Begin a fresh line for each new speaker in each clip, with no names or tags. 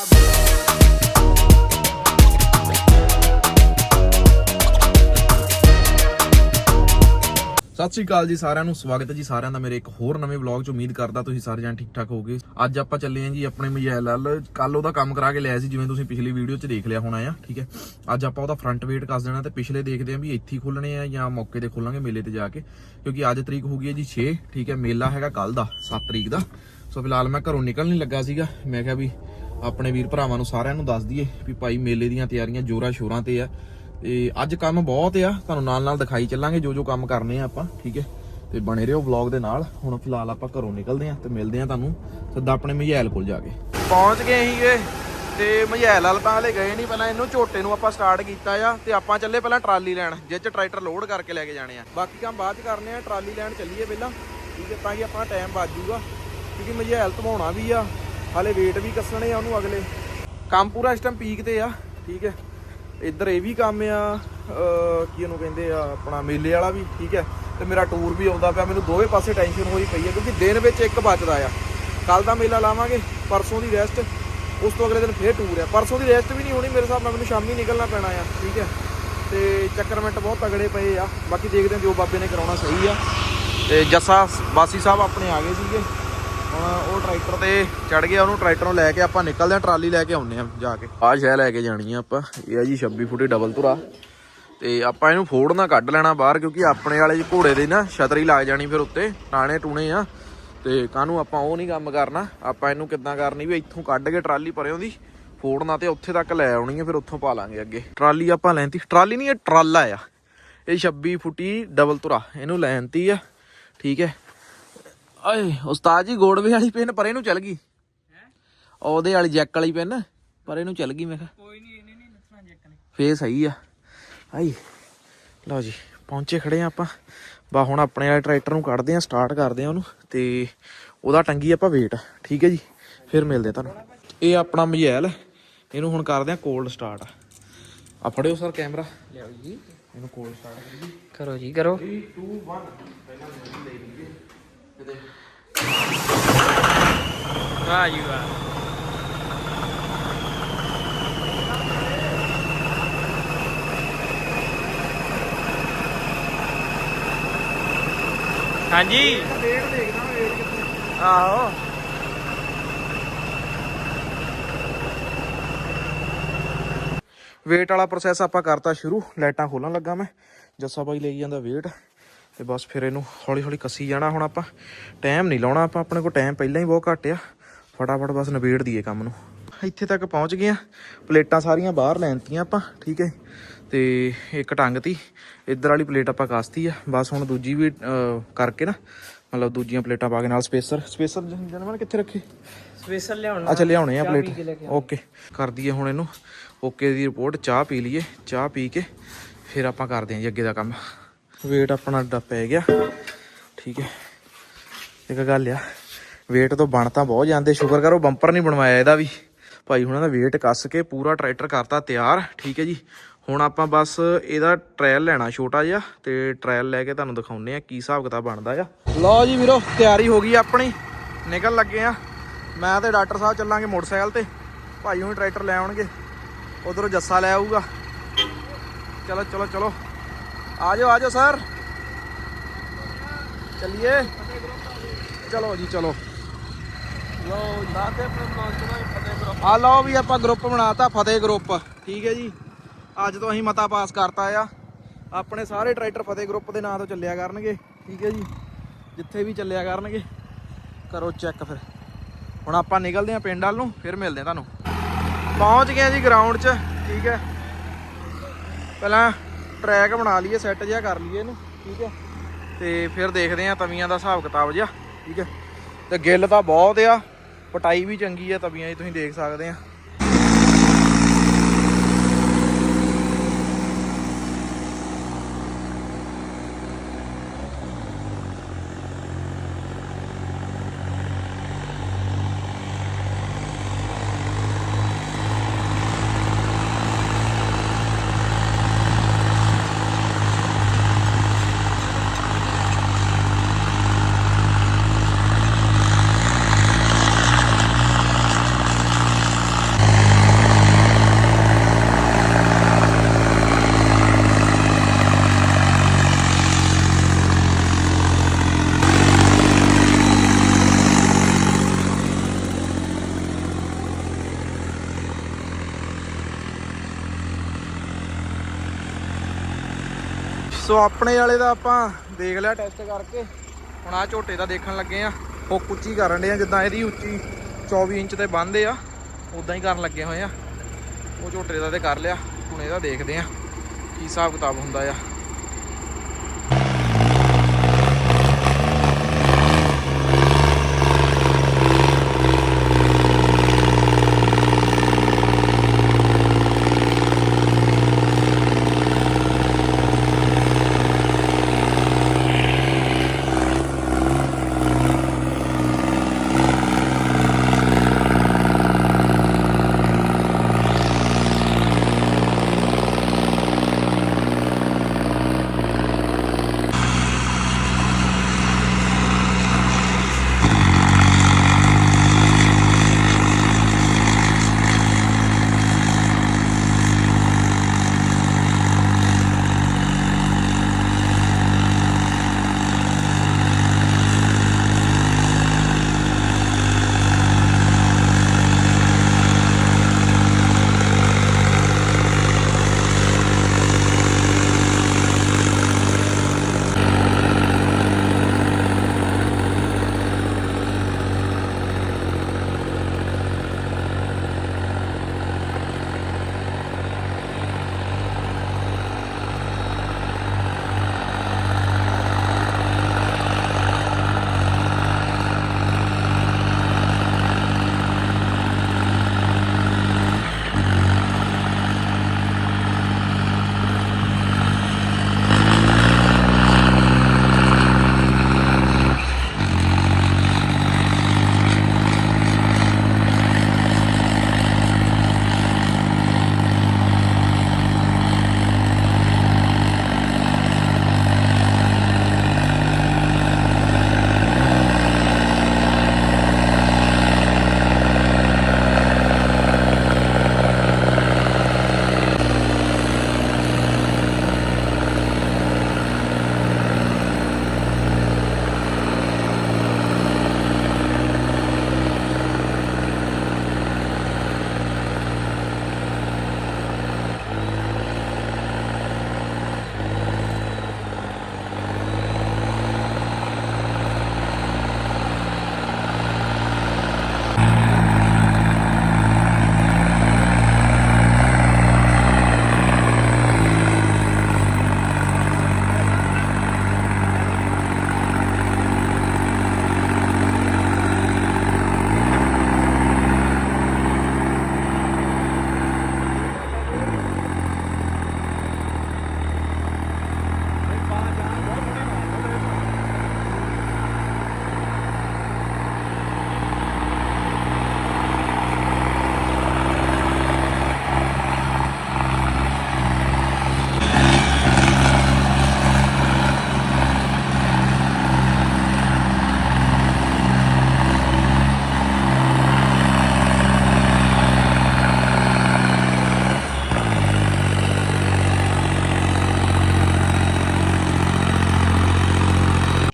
ਸਤਿ ਸ਼੍ਰੀ ਅਕਾਲ ਜੀ ਸਾਰਿਆਂ ਨੂੰ, ਸਵਾਗਤ ਹੈ ਜੀ ਸਾਰਿਆਂ ਦਾ ਮੇਰੇ ਇੱਕ ਹੋਰ ਨਵੇਂ ਵਲੌਗ 'ਚ। ਉਮੀਦ ਕਰਦਾ ਤੁਸੀਂ ਸਾਰੇ ਜਣ ਠੀਕ ਠਾਕ ਹੋਗੇ ਅੱਜ ਆਪਾਂ ਚੱਲੇ ਆਂ ਜੀ ਆਪਣੇ ਮੋਬਾਈਲ ਵੱਲ। ਕੱਲ ਉਹਦਾ ਕੰਮ ਕਰਾ ਕੇ ਲਿਆ ਸੀ, ਜਿਵੇਂ ਤੁਸੀਂ ਪਿਛਲੀ ਵੀਡੀਓ 'ਚ ਦੇਖ ਲਿਆ ਹੋਣਾ ਆ, ਠੀਕ ਹੈ। ਅੱਜ ਆਪਾਂ ਉਹਦਾ ਫਰੰਟ ਵੇਟ ਕੱਸ ਦੇਣਾ ਤੇ ਪਿਛਲੇ ਦੇਖਦੇ ਆਂ ਵੀ ਇੱਥੇ ਹੀ ਖੋਲਣੇ ਆ ਜਾਂ ਮੌਕੇ ਤੇ ਖੋਲਾਂਗੇ ਮੇਲੇ ਤੇ ਜਾ ਕੇ। ਕਿਉਂਕਿ ਅੱਜ ਤਰੀਕ ਹੋ ਗਈ ਹੈ ਜੀ 6 ਠੀਕ ਹੈ। ਮੇਲਾ ਹੈਗਾ ਕੱਲ ਦਾ 7 ਤਰੀਕ ਦਾ। ਸੋ ਫਿਲਹਾਲ ਮੈਂ ਘਰੋਂ ਨਿਕਲ ਨਹੀਂ ਲੱਗਾ ਸੀਗਾ। ਮੈਂ ਕਿਹਾ ਵੀ ਆਪਣੇ ਵੀਰ ਭਰਾਵਾਂ ਨੂੰ ਸਾਰਿਆਂ ਨੂੰ ਦੱਸ ਦਈਏ ਵੀ ਭਾਈ ਮੇਲੇ ਦੀਆਂ ਤਿਆਰੀਆਂ ਜੋਰਾਂ ਸ਼ੋਰਾਂ ਤੇ ਆ। ਤੇ ਅੱਜ ਕੰਮ ਬਹੁਤ ਆ, ਤੁਹਾਨੂੰ ਨਾਲ ਨਾਲ ਦਿਖਾਈ ਚੱਲਾਂਗੇ ਜੋ ਜੋ ਕੰਮ ਕਰਨੇ ਆ ਆਪਾਂ, ਠੀਕ ਹੈ? ਤੇ ਬਣੇ ਰਹੋ ਵਲੌਗ ਦੇ ਨਾਲ। ਹੁਣ ਫਿਲਹਾਲ ਆਪਾਂ ਘਰੋਂ ਨਿਕਲਦੇ ਆਂ ਤੇ ਮਿਲਦੇ ਆਂ ਤੁਹਾਨੂੰ ਸਿੱਧਾ ਆਪਣੇ ਮਝੈਲ ਕੋਲ ਜਾ ਕੇ। ਪਹੁੰਚ ਗਏ ਸੀਗੇ ਤੇ ਮਝੈਲ ਵਾਲ ਤਾਂ ਹਲੇ ਗਏ ਨਹੀਂ ਪਹਿਲਾਂ ਇਹਨੂੰ ਝੋਟੇ ਨੂੰ ਆਪਾਂ ਸਟਾਰਟ ਕੀਤਾ ਆ ਤੇ ਆਪਾਂ ਚੱਲੇ ਪਹਿਲਾਂ ਟਰਾਲੀ ਲੈਣ, ਜਿਹ ਚ ਟਰੈਕਟਰ ਲੋਡ ਕਰਕੇ ਲੈ ਕੇ ਜਾਣੇ ਆ। ਬਾਕੀ ਕੰਮ ਬਾਅਦ ਚ ਕਰਨੇ ਆ, ਟਰਾਲੀ ਲੈਣ ਚੱਲੀਏ ਪਹਿਲਾਂ, ਠੀਕ ਹੈ, ਤਾਂ ਕਿ ਆਪਾਂ ਟਾਈਮ ਬਚ ਜਾਊਗਾ ਕਿਉਂਕਿ ਮਝੈਲ ਧਵਾਉਣਾ ਵੀ ਆ। ਹਾਲੇ ਵੇਟ ਵੀ ਕੱਸਣੇ ਆ ਉਹਨੂੰ ਅਗਲੇ। ਕੰਮ ਪੂਰਾ ਇਸ ਟਾਈਮ ਪੀਕ ਤੇ ਆ, ਠੀਕ ਹੈ। ਇੱਧਰ ਇਹ ਵੀ ਕੰਮ ਆ ਕੀ ਉਹਨੂੰ ਕਹਿੰਦੇ ਆ, ਆਪਣਾ ਮੇਲੇ ਵਾਲਾ ਵੀ, ਠੀਕ ਹੈ। ਤੇ ਮੇਰਾ ਟੂਰ ਵੀ ਆਉਂਦਾ ਪਿਆ, ਮੈਨੂੰ ਦੋਵੇਂ ਪਾਸੇ ਟੈਨਸ਼ਨ ਹੋਈ ਪਈ ਹੈ, ਕਿਉਂਕਿ ਦਿਨ ਵਿੱਚ ਇੱਕ ਬਚਦਾ ਆ। ਕੱਲ ਦਾ ਮੇਲਾ ਲਾਵਾਂਗੇ, ਪਰਸੋਂ ਦੀ ਰੈਸਟ ਉਸ ਤੋਂ ਅਗਲੇ ਦਿਨ ਫੇਰ ਟੂਰ ਆ। ਪਰਸੋਂ ਦੀ ਰੈਸਟ ਵੀ ਨਹੀਂ ਹੋਣੀ, ਮੇਰੇ ਹਿਸਾਬ ਨਾਲ ਮੈਨੂੰ ਸ਼ਾਮੀ ਨਿਕਲਣਾ ਪੈਣਾ ਆ, ਠੀਕ ਹੈ। ਤੇ ਮਿੰਟ ਬਹੁਤ ਤਗੜੇ ਪਏ ਆ, ਬਾਕੀ ਦੇਖਦੇ ਹਾਂ ਜੋ ਬਾਬੇ ਨੇ ਕਰਾਉਣਾ ਸਹੀ ਆ। ਤੇ ਜੱਸਾ ਬਾਸੀ ਸਾਹਿਬ ਆਪਣੇ ਆ ਗਏ ਸੀਗੇ। ਹੁਣ ਉਹ ਟਰੈਕਟਰ ਤੇ ਚੜ ਗਿਆ, ਉਹਨੂੰ ਟਰੈਕਟਰ ਨੂੰ ਲੈ ਕੇ ਆਪਾਂ ਨਿਕਲਦੇ ਆ ਟਰਾਲੀ ਲੈ ਕੇ ਆਉਂਦੇ ਆ ਜਾ ਕੇ। ਆਹ ਸ਼ੈ ਲੈ ਕੇ ਜਾਣੀ ਆ ਆਪਾਂ, ਇਹ ਆ ਜੀ 26 ਫੁੱਟੀ ਡਬਲ ਧੁਰਾ। ਤੇ ਆਪਾਂ ਇਹਨੂੰ ਫੋੜਨਾ ਕੱਢ ਲੈਣਾ ਬਾਹਰ, ਕਿਉਂਕਿ ਆਪਣੇ ਵਾਲੇ ਘੋੜੇ ਦੇ ਨਾ, ਛਤਰੀ ਲੱਗ ਜਾਣੀ ਫਿਰ ਉੱਤੇ, ਟਾਣੇ ਟੂਣੇ ਆ। ਤੇ ਕਾਹਨੂੰ ਆਪਾਂ ਉਹ ਨਹੀਂ ਕੰਮ ਕਰਨਾ, ਆਪਾਂ ਇਹਨੂੰ ਕਿੱਦਾਂ ਕਰਨੀ ਵੀ ਇੱਥੋਂ ਕੱਢ ਕੇ ਟਰਾਲੀ ਪਰਿਓਂ ਦੀ ਫੋੜਨਾ ਤੇ ਉੱਥੇ ਤੱਕ ਲੈ ਆਉਣੀ ਹੈ ਫਿਰ ਉੱਥੋਂ ਪਾ ਲਾਂਗੇ ਅੱਗੇ। ਟਰਾਲੀ ਆਪਾਂ ਲੈਂਤੀ, ਟਰਾਲੀ ਨਹੀਂ, ਇਹ ਟਰਾਲਾ ਆ। ਇਹ 26 ਫੁੱਟੀ ਡਬਲ ਧੁਰਾ, ਇਹਨੂੰ ਲੈਂਤੀ ਆ, ਠੀਕ ਹੈ। ਓਏ ਉਸਤਾਦ ਜੀ ਗੋੜਵੇ ਵਾਲੀ ਪਿੰਨ ਪਰੇ ਨੂੰ ਚੱਲ ਗਈ। ਉਹਦੇ ਵਾਲੀ ਜੈਕ ਵਾਲੀ ਪਿੰਨ ਪਰੇ ਨੂੰ ਚੱਲ ਗਈ ਮੈਂ ਕਿਹਾ।
ਕੋਈ ਨਹੀਂ ਇਹਨੇ ਨਹੀਂ ਨੱਥਣਾ ਜੱਕ ਨੇ
ਫੇਰ ਸਹੀ ਆ। ਆਈ ਲਓ ਜੀ ਪਹੁੰਚੇ ਖੜੇ ਆ ਆਪਾਂ। ਬਾ ਹੁਣ ਆਪਣੇ ਵਾਲੇ ਟਰੈਕਟਰ ਨੂੰ ਕੱਢਦੇ ਆ ਸਟਾਰਟ ਕਰਦੇ ਆ ਉਹਨੂੰ ਤੇ ਉਹਦਾ ਟੰਗੀ ਆਪਾਂ ਵੇਟ ਠੀਕ ਹੈ ਜੀ? ਫਿਰ ਮਿਲਦੇ ਤੁਹਾਨੂੰ। ਇਹ ਆਪਣਾ ਮਜੈਲ ਇਹਨੂੰ ਹੁਣ ਕਰਦੇ ਆ ਕੋਲਡ ਸਟਾਰਟ ਆ ਫੜਿਓ ਸਰ ਕੈਮਰਾ।
ਲਿਆਓ ਜੀ।
ਇਹਨੂੰ ਕੋਲਡ ਸਟਾਰਟ
ਕਰੋ ਜੀ ਕਰੋ।
3 2 1 ਪਹਿਲਾਂ ਲੈ ਲਈਏ ਕਿਤੇ
ਵਾਹ ਜੀ ਵਾਹ ਹਾਂਜੀ।
ਵੇਟ ਦੇਖਦਾ ਮੈਂ ਵੇਟ ਕਿੱਥੇ
ਆਹੋ।
ਵੇਟ ਵਾਲਾ ਪ੍ਰੋਸੈਸ ਆਪਾਂ ਕਰਤਾ ਸ਼ੁਰੂ। ਲਾਈਟਾਂ ਖੋਲਣ ਲੱਗਾ ਮੈਂ। ਜੱਸਾ ਬਾਈ ਲਈ ਜਾਂਦਾ ਵੇਟ ਤੇ ਬਸ ਫਿਰ ਇਹਨੂੰ ਹੌਲੀ ਹੌਲੀ ਕੱਸੀ ਜਾਣਾ ਹੁਣ ਆਪਾਂ। ਟਾਈਮ ਨਹੀਂ ਲਾਉਣਾ ਆਪਾਂ ਆਪਣੇ ਕੋਲ ਟਾਈਮ ਪਹਿਲਾਂ ਹੀ ਬਹੁਤ ਘੱਟ ਆ। ਫਟਾਫਟ ਬਸ ਨਿਬੇੜ ਦਈਏ ਕੰਮ ਨੂੰ। ਇੱਥੇ ਤੱਕ ਪਹੁੰਚ ਗਏ ਆ। ਪਲੇਟਾਂ ਸਾਰੀਆਂ ਬਾਹਰ ਲੈਣਤੀਆਂ ਆਪਾਂ ਠੀਕ ਹੈ ਤੇ ਇੱਕ ਟੰਗਤੀ ਇੱਧਰ ਵਾਲੀ ਪਲੇਟ ਆਪਾਂ ਕੱਸਤੀ ਆ। ਬਸ ਹੁਣ ਦੂਜੀ ਵੀ ਕਰਕੇ ਨਾ ਮਤਲਬ ਦੂਜੀਆਂ ਪਲੇਟਾਂ ਪਾ ਕੇ ਨਾਲ ਸਪੇਸਰ। ਸਪੇਸਰ ਜਨਮਨ ਕਿੱਥੇ ਰੱਖੇ?
ਸਪੈਸ਼ਲ ਲਿਆਉਣਾ।
ਅੱਛਾ ਲਿਆਉਣੇ ਆ ਪਲੇਟ। ਓਕੇ ਕਰ ਦਈਏ ਹੁਣ ਇਹਨੂੰ। ਓਕੇ ਦੀ ਰਿਪੋਰਟ ਚਾਹ ਪੀ ਲਈਏ ਚਾਹ ਪੀ ਕੇ ਫਿਰ ਆਪਾਂ ਕਰਦੇ ਹਾਂ ਜੀ ਅੱਗੇ ਦਾ ਕੰਮ। ਵੇਟ ਆਪਣਾ ਅੱਡਾ ਪੈ ਗਿਆ। ਠੀਕ ਹੈ। ਇੱਕ ਗੱਲ ਆ ਵੇਟ ਤੋਂ ਬਣ ਤਾਂ ਬਹੁਤ ਜਾਂਦੇ, ਸ਼ੁਕਰ ਕਰੋ ਬੰਪਰ ਨਹੀਂ ਬਣਵਾਇਆ ਇਹਦਾ ਵੀ। ਭਾਈ ਹੁਣਾਂ ਦਾ ਵੇਟ ਕੱਸ ਕੇ ਪੂਰਾ ਟਰੈਕਟਰ ਕਰਤਾ, ਤਿਆਰ, ਠੀਕ ਹੈ ਜੀ। ਹੁਣ ਆਪਾਂ ਬਸ ਇਹਦਾ ਟ੍ਰਾਇਲ ਲੈਣਾ ਛੋਟਾ ਜਿਹਾ, ਤੇ ਟ੍ਰਾਇਲ ਲੈ ਕੇ ਤੁਹਾਨੂੰ ਦਿਖਾਉਨੇ ਆ ਕੀ ਹਿਸਾਬ ਕਿਤਾਬ ਬਣਦਾ ਆ। ਲਓ ਜੀ ਵੀਰੋ, ਤਿਆਰੀ ਹੋ ਗਈ ਆਪਣੀ। ਨਿਕਲ ਲੱਗੇ ਆ। ਮੈਂ ਤੇ ਡਾਕਟਰ ਸਾਹਿਬ ਚੱਲਾਂਗੇ ਮੋਟਰਸਾਈਕਲ ਤੇ। ਭਾਈ ਹੁਣ ਟਰੈਕਟਰ ਲੈ ਆਉਣਗੇ। ਉਧਰੋਂ ਜੱਸਾ ਲੈ ਆਊਗਾ। ਚਲੋ ਚਲੋ ਚਲੋ। ਆ ਜਾਓ ਆ ਜਾਓ ਸਰ ਚੱਲੀਏ ਚਲੋ ਜੀ ਚਲੋ
ਲੋ ਦਾਤੇ ਪਰਮਾਤਮਾ ਫਤਿਹ ਕਰੋ
ਆ ਲਓ ਵੀ ਆਪਾਂ ਗਰੁੱਪ ਬਣਾਤਾ ਫਤਿਹ ਗਰੁੱਪ ਠੀਕ ਹੈ ਜੀ ਅੱਜ ਤੋਂ ਅਸੀਂ ਮਤਾ ਪਾਸ ਕਰਤਾ ਆ ਆਪਣੇ ਸਾਰੇ ਟਰੈਕਟਰ ਫਤਿਹ ਗਰੁੱਪ ਦੇ ਨਾਂ ਤੋਂ ਚੱਲਿਆ ਕਰਨਗੇ ਠੀਕ ਹੈ ਜੀ ਜਿੱਥੇ ਵੀ ਚੱਲਿਆ ਕਰਨਗੇ ਕਰੋ ਚੈੱਕ ਫਿਰ ਹੁਣ ਆਪਾਂ ਨਿਕਲਦੇ ਆਂ ਪਿੰਡ ਵੱਲ ਨੂੰ ਫਿਰ ਮਿਲਦੇ ਆਂ ਤੁਹਾਨੂੰ ਪਹੁੰਚ ਗਏ ਆ ਜੀ ਗਰਾਊਂਡ 'ਚ ਠੀਕ ਹੈ ਪਹਿਲਾਂ ਟਰੈਕ ਬਣਾ ਲਈਏ ਸੈੱਟ ਜਿਹਾ ਕਰ ਲਈਏ ਇਹਨੂੰ, ਠੀਕ ਹੈ? ਤੇ ਫਿਰ ਦੇਖਦੇ ਆਂ ਤਵੀਆਂ ਦਾ ਹਿਸਾਬ ਕਿਤਾਬ ਜਿਹਾ, ਠੀਕ ਹੈ? ਤੇ ਗਿੱਲ ਤਾਂ ਬਹੁਤ ਆ, ਪਟਾਈ ਵੀ ਚੰਗੀ ਆ ਤਵੀਆਂ ਦੀ, ਤੁਸੀਂ ਦੇਖ ਸਕਦੇ ਆ। ਸੋ ਆਪਣੇ ਵਾਲੇ ਦਾ ਆਪਾਂ ਦੇਖ ਲਿਆ ਟੈਸਟ ਕਰਕੇ। ਹੁਣ ਆ ਝੋਟੇ ਦਾ ਦੇਖਣ ਲੱਗੇ ਆ। ਉਹ ਉੱਚੀ ਕਰਨ ਦੇ ਆ, ਜਿੱਦਾਂ ਇਹਦੀ ਉੱਚੀ 24 ਇੰਚ ਤੇ ਬੰਨਦੇ ਆ ਉਦਾਂ ਹੀ ਕਰਨ ਲੱਗੇ ਹੋਏ ਆ। ਉਹ ਝੋਟੇ ਦਾ ਤੇ ਕਰ ਲਿਆ, ਹੁਣ ਇਹਦਾ ਦੇਖਦੇ ਆ, ਕੀ ਹਿਸਾਬ ਕਿਤਾਬ ਹੁੰਦਾ ਆ।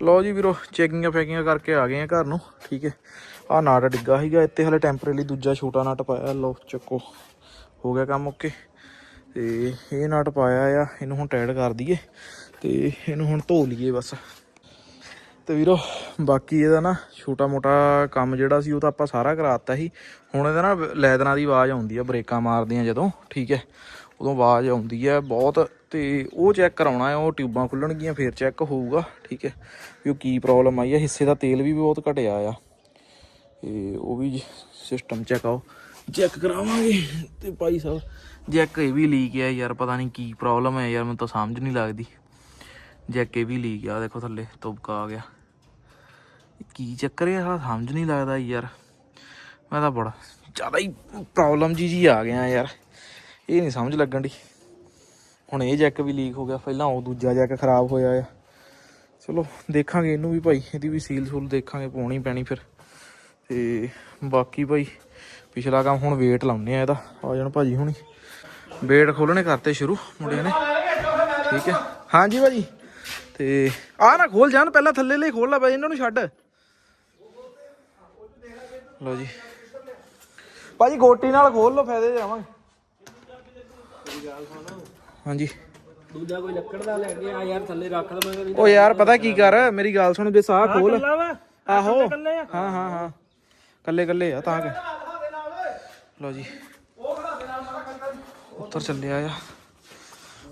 ਲਓ ਜੀ ਵੀਰੋ ਚੈਕਿੰਗਾਂ ਫੈਕਿੰਗਾਂ ਕਰਕੇ ਆ ਗਏ ਆ ਘਰ ਨੂੰ, ਠੀਕ ਹੈ। ਆ ਨਾਟ ਡਿੱਗਾ ਸੀਗਾ, ਇੱਥੇ ਹਲੇ ਟੈਂਪਰੇਰੀ ਦੂਜਾ ਛੋਟਾ ਨਟ ਪਾਇਆ, ਲਓ ਚੱਕੋ, ਹੋ ਗਿਆ ਕੰਮ ਓਕੇ ਤੇ ਇਹ ਨਟ ਪਾਇਆ ਆ, ਇਹਨੂੰ ਹੁਣ ਟਾਈਟ ਕਰ ਦਈਏ, ਤੇ ਇਹਨੂੰ ਹੁਣ ਧੋ ਲਈਏ ਬਸ। ਤੇ ਵੀਰੋ, ਬਾਕੀ ਇਹਦਾ ਨਾ ਛੋਟਾ ਮੋਟਾ ਕੰਮ ਜਿਹੜਾ ਸੀ, ਉਹ ਤਾਂ ਆਪਾਂ ਸਾਰਾ ਕਰਾਤਾ ਸੀ। ਹੁਣ ਇਹਦਾ ਨਾ ਲੈਦਰਾਂ ਦੀ ਆਵਾਜ਼ ਆਉਂਦੀ ਆ, ਬ੍ਰੇਕਾਂ ਮਾਰਦੀਆਂ ਜਦੋਂ, ਠੀਕ ਹੈ। ਉਦੋਂ ਆਵਾਜ਼ ਆਉਂਦੀ ਹੈ ਬਹੁਤ ਤੇ ਉਹ ਚੈੱਕ ਕਰਾਉਣਾ ਹੈ, ਉਹ ਟਿਊਬਾਂ ਖੁੱਲਣਗੀਆਂ, ਫੇਰ ਚੈੱਕ ਹੋਊਗਾ, ਠੀਕ ਹੈ। ਵੀ ਉਹ ਕੀ ਪ੍ਰੋਬਲਮ ਆਈ ਹੈ, ਹਿੱਸੇ ਦਾ ਤੇਲ ਵੀ ਬਹੁਤ ਘਟਿਆ ਆ। ਤੇ ਉਹ ਵੀ ਸਿਸਟਮ ਚੈੱਕ ਆਓ। ਚੈੱਕ ਕਰਾਵਾਂਗੇ ਤੇ ਭਾਈ ਸਾਹਿਬ ਜੈਕ ਇਹ ਵੀ ਲੀਕ ਆ ਯਾਰ, ਪਤਾ ਨਹੀਂ ਕੀ ਪ੍ਰੋਬਲਮ ਹੈ ਯਾਰ, ਮੈਨੂੰ ਤਾਂ ਸਮਝ ਨਹੀਂ ਲੱਗਦੀ। ਜੈਕ ਇਹ ਵੀ ਲੀਕ ਆ, ਦੇਖੋ ਥੱਲੇ ਤੁਬਕਾ ਆ ਗਿਆ। ਇਹ ਕੀ ਚੱਕਰ ਹੈ ਸਾਲਾ ਸਮਝ ਨਹੀਂ ਲੱਗਦਾ ਯਾਰ। ਮੈਂ ਤਾਂ ਬੜਾ ਜ਼ਿਆਦਾ ਹੀ ਪ੍ਰੋਬਲਮ ਜੀ ਜੀ ਆ ਗਿਆ ਯਾਰ। ਇਹ ਨਹੀਂ ਸਮਝ ਲੱਗਣ ਦੀ ਹੁਣ ਇਹ ਜੈਕ ਵੀ ਲੀਕ ਹੋ ਗਿਆ, ਪਹਿਲਾਂ ਉਹ ਦੂਜਾ ਜੈਕ ਖਰਾਬ ਹੋਇਆ ਆ। ਚਲੋ, ਦੇਖਾਂਗੇ ਇਹਨੂੰ ਵੀ ਭਾਈ, ਇਹਦੀ ਵੀ ਸੀਲ ਸੂਲ ਦੇਖਾਂਗੇ, ਪਾਉਣੀ ਪੈਣੀ ਫਿਰ। ਤੇ ਬਾਕੀ ਭਾਈ, ਪਿਛਲਾ ਕੰਮ ਹੁਣ ਵੇਟ ਲਾਉਨੇ ਆ ਇਹਦਾ। ਆ ਜਾਣ ਭਾਜੀ ਹੁਣੀ। ਵੇਟ ਖੋਲਣੇ ਕਰਤੇ ਸ਼ੁਰੂ ਮੁੰਡਿਆਂ ਨੇ। ਠੀਕ ਹੈ ਹਾਂਜੀ ਭਾਜੀ। ਤੇ ਆ ਨਾ ਖੋਲ ਜਾਣ, ਪਹਿਲਾਂ ਥੱਲੇ ਲਈ ਖੋਲ ਲੈ ਭਾਈ, ਇਹਨਾਂ ਨੂੰ ਛੱਡ। ਲਓ ਜੀ। ਭਾਜੀ, ਗੋਟੀ ਨਾਲ ਖੋਲ ਲਓ, ਫਾਇਦੇ ਜਾਵਾਂਗੇ ਹਾਂਜੀ।
ਦੂਜਾ ਕੋਈ ਲੱਕੜ ਦਾ ਲੈ ਕੇ ਆ ਯਾਰ ਥੱਲੇ ਰੱਖ ਲਵਾਂਗੇ
ਓ ਯਾਰ ਪਤਾ ਕੀ ਕਰ? ਮੇਰੀ ਗੱਲ ਸੁਣ ਜੇ ਸਾਹ ਖੋਲ।
ਵਾ?
ਆਹੋ ਹਾਂ ਹਾਂ ਹਾਂ। ਕੱਲੇ ਕੱਲੇ ਆ ਤਾਂ ਕਿ। ਲੋ ਜੀ। ਉੱਤਰ ਚੱਲਿਆ ਆ।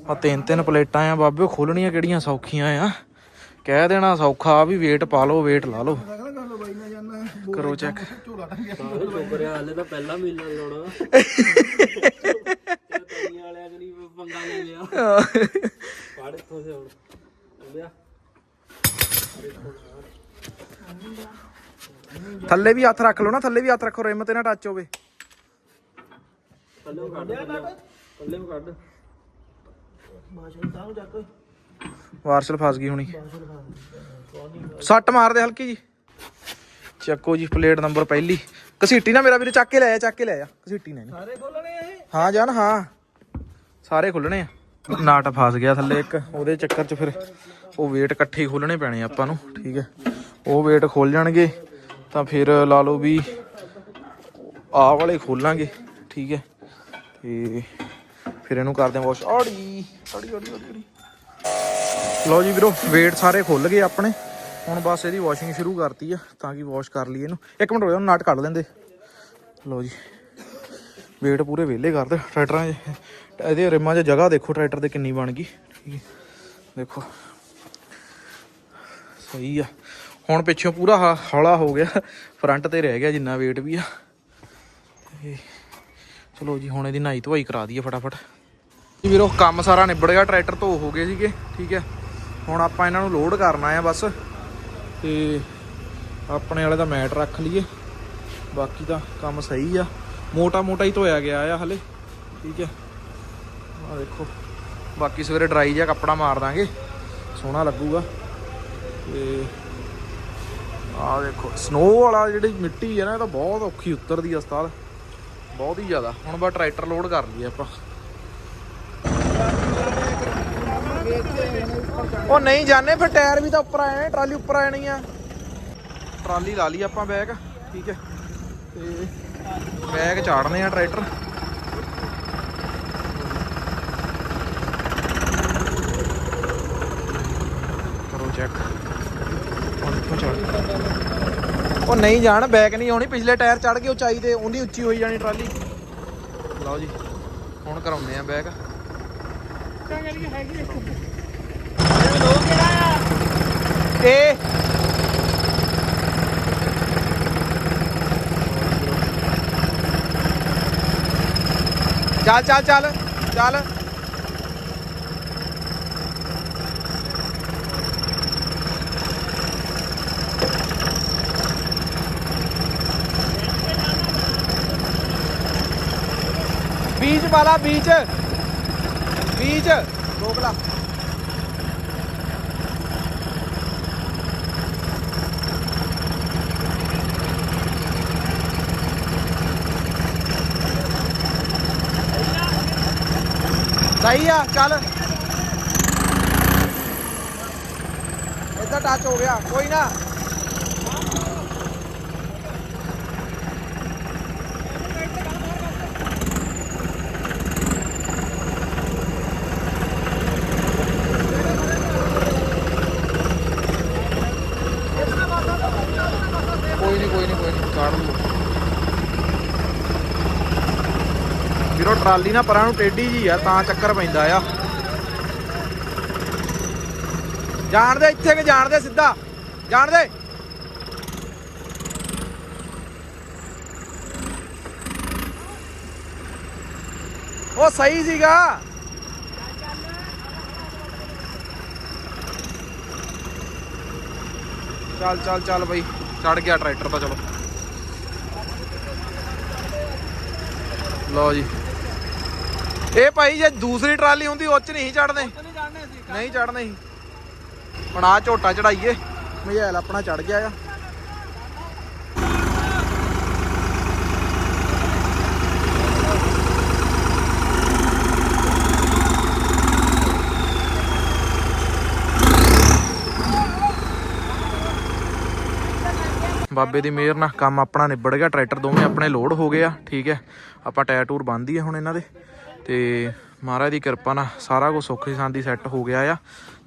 ਆ ਤਿੰਨ ਤਿੰਨ ਪਲੇਟਾਂ ਆ ਬਾਬੇ ਖੋਲਣੀਆਂ ਕਿਹੜੀਆਂ ਸੌਖੀਆਂ ਆ? ਕਹਿ ਦੇਣਾ ਸੌਖਾ ਆ ਵੀ weight ਪਾ ਲਓ weight ਲਾ ਲਓ। ਕਰੋ ਚੈੱਕ
ਚੋਬਰਿਆ ਹਲੇ ਤਾਂ ਪਹਿਲਾ ਮਹੀਨਾ ਲਾਉਣਾ ਤੀਆਂ ਵਾਲਿਆਂ ਕਰੀ ਪੰਗਾ ਲੈ ਲਿਆ ਪੜ ਇੱਥੋਂ ਸੇ ਹੁਣ ਲਿਆ
ਥੱਲੇ ਵੀ ਹੱਥ ਰੱਖ ਲਓ ਨਾ ਥੱਲੇ ਵੀ ਹੱਥ ਰੱਖੋ ਰਿਮ ਤੇ ਨਾ ਟੱਚ ਹੋਵੇ
ਥੱਲੇ ਕੱਢ ਥੱਲੇ ਕੱਢ
ਵਾਰਸ਼ਲ ਫਸ ਗਈ ਹੁਣੀ ਸੱਟ ਮਾਰਦੇ ਹਲਕੀ ਜੀ ਚੱਕੋ ਜੀ ਪਲੇਟ ਨੰਬਰ ਪਹਿਲੀ ਘਸੀਟੀ ਨਾ ਮੇਰਾ ਵੀਰ ਚੱਕ ਕੇ ਲੈ ਆ ਚੱਕ ਕੇ ਲੈ ਆ ਘਸੀਟੀ ਨੇ ਨੀ।
ਸਾਰੇ ਖੋਲਣੇ ਇਹ
ਹਾਂ ਜਾਨ ਹਾਂ ਸਾਰੇ ਖੁੱਲਣੇ ਆ ਨਾਟ ਫਸ ਗਿਆ ਥੱਲੇ ਇੱਕ। ਉਹਦੇ ਚੱਕਰ 'ਚ ਫਿਰ ਉਹ ਵੇਟ ਇਕੱਠੇ ਹੀ ਖੋਲਣੇ ਪੈਣੇ ਆਪਾਂ ਨੂੰ, ਠੀਕ ਹੈ। ਉਹ ਵੇਟ ਖੋਲ ਜਾਣਗੇ, ਤਾਂ ਫਿਰ ਲਾ ਲਓ ਵੀ ਆਹ ਵਾਲੇ ਖੋਲਾਂਗੇ, ਠੀਕ ਹੈ। ਤੇ ਫਿਰ ਇਹਨੂੰ ਕਰਦੇ ਆ ਵਾਸ਼ ਆੜੀ ਆੜੀ ਆੜੀ ਆੜੀ ਲਓ ਜੀ ਵੀਰੋ ਵੇਟ ਸਾਰੇ ਖੁੱਲ ਗਏ ਆਪਣੇ। ਹੁਣ ਬਸ ਇਹਦੀ ਵਾਸ਼ਿੰਗ ਸ਼ੁਰੂ ਕਰਤੀ ਆ, ਤਾਂ ਕਿ ਵਾਸ਼ ਕਰ ਲਈਏ ਇਹਨੂੰ। ਇੱਕ ਮਿੰਟ ਹੋ ਰੁਕੋ ਨਾਟ ਕੱਢ ਲੈਂਦੇ। ਲਓ ਜੀ। ਵੇਟ ਪੂਰੇ ਵਿਹਲੇ ਕਰਦੇ ਟਰੈਕਟਰਾਂ 'ਚ। ਇਹਦੇ ਰਿਮਾਂ 'ਚ ਜਗ੍ਹਾ ਦੇਖੋ ਟਰੈਕਟਰ ਦੇ ਕਿੰਨੀ ਬਣ ਗਈ। ਠੀਕ ਹੈ। ਦੇਖੋ। ਸਹੀ ਆ। ਹੁਣ ਪਿੱਛੋਂ ਪੂਰਾ ਹ- ਹੌਲਾ ਹੋ ਗਿਆ। ਫਰੰਟ ਤੇ ਰਹਿ ਗਿਆ ਜਿੰਨਾ ਵੇਟ ਵੀ ਆ। ਚਲੋ ਜੀ, ਹੁਣ ਇਹਦੀ ਨਾਈ ਧਵਾਈ ਕਰਾ ਦਈਏ ਫਟਾਫਟ। ਜੀ ਵੀਰੋ, ਕੰਮ ਸਾਰਾ ਨਿਬੜ ਗਿਆ। ਟਰੈਕਟਰ ਧੋ ਹੋ ਗਏ ਸੀਗੇ। ਠੀਕ ਹੈ। ਹੁਣ ਆਪਾਂ ਇਹਨਾਂ ਨੂੰ ਲੋਡ ਕਰਨਾ ਆ ਬਸ। ਤੇ ਆਪਣੇ ਵਾਲੇ ਦਾ ਮੈਟ ਰੱਖ ਲਈਏ। ਬਾਕੀ ਤਾਂ ਕੰਮ ਸਹੀ ਆ। ਮੋਟਾ ਮੋਟਾ ਹੀ ਧੋਇਆ ਗਿਆ ਆ ਹਲੇ ਠੀਕ ਹੈ ਆ ਦੇਖੋ ਬਾਕੀ ਸਵੇਰੇ ਡਰਾਈ ਜਿਹਾ ਕੱਪੜਾ ਮਾਰ ਦਾਂਗੇ ਸੋਹਣਾ ਲੱਗੂਗਾ ਤੇ ਆ ਦੇਖੋ ਸਨੋ ਵਾਲਾ ਜਿਹੜੀ ਮਿੱਟੀ ਹੈ ਨਾ ਇਹ ਤਾਂ ਬਹੁਤ ਔਖੀ ਉਤਰਦੀ ਆ ਉਸਤਾਦ ਬਹੁਤ ਹੀ ਜ਼ਿਆਦਾ ਹੁਣ ਬਾ ਟਰੈਕਟਰ ਲੋਡ ਕਰ ਲਈਏ ਆਪਾਂ ਉਹ ਨਹੀਂ ਜਾਣੇ ਫਿਰ ਟਾਇਰ ਵੀ ਤਾਂ ਉੱਪਰ ਆਏ ਨੇ ਟਰਾਲੀ ਉੱਪਰ ਆ ਜਾਣੀ ਆ ਟਰਾਲੀ ਲਾ ਲਈ ਆਪਾਂ ਬੈਗ ਠੀਕ ਹੈ ਤੇ ਬੈਗ ਚਾੜਨੇ ਆ ਟਰੈਕਟਰ। ਕਰੋ ਚੈੱਕ ਉਹ ਨਹੀਂ ਜਾਣ ਬੈਕ ਨਹੀਂ ਆਉਣੀ। ਪਿਛਲੇ ਟਾਇਰ ਚੜ ਕੇ ਉਚਾਈ ਤੇ ਉਹਦੀ ਉੱਚੀ ਹੋਈ ਜਾਣੀ ਟਰਾਲੀ। ਲਓ ਜੀ ਹੁਣ ਕਰਾਉਂਦੇ ਆ ਬੈਗ। ਇਹ ਚੱਲ ਚੱਲ ਚੱਲ ਚੱਲ। ਬੀਜ ਵਾਲਾ ਬੀਜ। ਬੀਜ। ਰੋਕ ਲਾ ਸਹੀ ਆ, ਚੱਲ। ਇੱਧਰ ਟੱਚ ਹੋ ਗਿਆ, ਕੋਈ ਨਾ। ਕੋਈ ਨਹੀਂ ਕੋਈ ਨਹੀਂ ਕੋਈ ਨਹੀਂ ਕਾੜ ਲੂ ਵੀਰੋ ਟਰਾਲੀ ਨਾ ਪਰਾਂ ਨੂੰ ਟੇਢੀ ਜੀ ਆ, ਤਾਂ ਚੱਕਰ ਪੈਂਦਾ ਆ। ਜਾਣਦੇ ਇੱਥੇ ਕਿ ਜਾਣਦੇ ਸਿੱਧਾ? ਜਾਣਦੇ ਉਹ ਸਹੀ ਸੀਗਾ। ਚੱਲ ਚੱਲ ਚੱਲ ਬਈ ਚੜ ਗਿਆ ਟਰੈਕਟਰ ਤਾਂ ਚਲੋ। ਲਓ ਜੀ। ਇਹ ਭਾਈ ਜੇ ਦੂਸਰੀ ਟਰਾਲੀ ਹੁੰਦੀ ਉਹ ਚ ਨਹੀਂ ਚੜਦੇ ਨਹੀਂ ਚੜਨੇ ਸੀ ਹੁਣ ਆ ਝੋਟਾ ਚੜਾਈਏ ਮਝੈਲ ਆਪਣਾ ਚੜ ਗਿਆ ਆ ਬਾਬੇ ਦੀ ਮਿਹਰ ਨਾਲ ਕੰਮ ਆਪਣਾ ਨਿਬੜ ਗਿਆ ਟਰੈਕਟਰ ਦੋਵੇਂ ਆਪਣੇ ਲੋਡ ਹੋ ਗਏ ਆ ਠੀਕ ਹੈ ਆਪਾਂ ਟਾਇਰ ਟੂਰ ਬੰਨ੍ਹ ਦਈਏ ਹੁਣ ਇਹਨਾਂ ਦੇ ਤੇ ਮਹਾਰਾਜ ਦੀ ਕਿਰਪਾ ਨਾਲ ਸਾਰਾ ਕੁਝ ਸੁੱਖ ਸ਼ਾਂਤੀ ਸੈੱਟ ਹੋ ਗਿਆ ਆ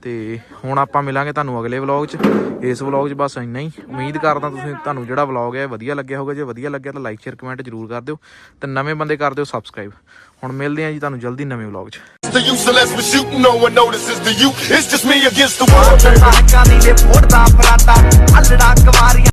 ਤੇ ਹੁਣ ਆਪਾਂ ਮਿਲਾਂਗੇ ਤੁਹਾਨੂੰ ਅਗਲੇ ਵਲੌਗ 'ਚ ਇਸ ਵਲੌਗ 'ਚ ਬਸ ਇੰਨਾ ਹੀ ਉਮੀਦ ਕਰਦਾ ਤੁਸੀਂ ਤੁਹਾਨੂੰ ਜਿਹੜਾ ਵਲੌਗ ਹੈ ਵਧੀਆ ਲੱਗਿਆ ਹੋਊਗਾ ਜੇ ਵਧੀਆ ਲੱਗਿਆ ਤਾਂ ਲਾਈਕ ਸ਼ੇਅਰ ਕਮੈਂਟ ਜ਼ਰੂਰ ਕਰ ਦਿਓ ਤੇ ਨਵੇਂ ਬੰਦੇ ਕਰ ਦਿਓ ਸਬਸਕ੍ਰਾਈਬ ਹੁਣ ਮਿਲਦੇ ਹਾਂ ਜੀ ਤੁਹਾਨੂੰ ਜਲਦੀ ਨਵੇਂ ਵਲੌਗ 'ਚ
The use unless we're shooting, no one notices the you. It's just me against the world.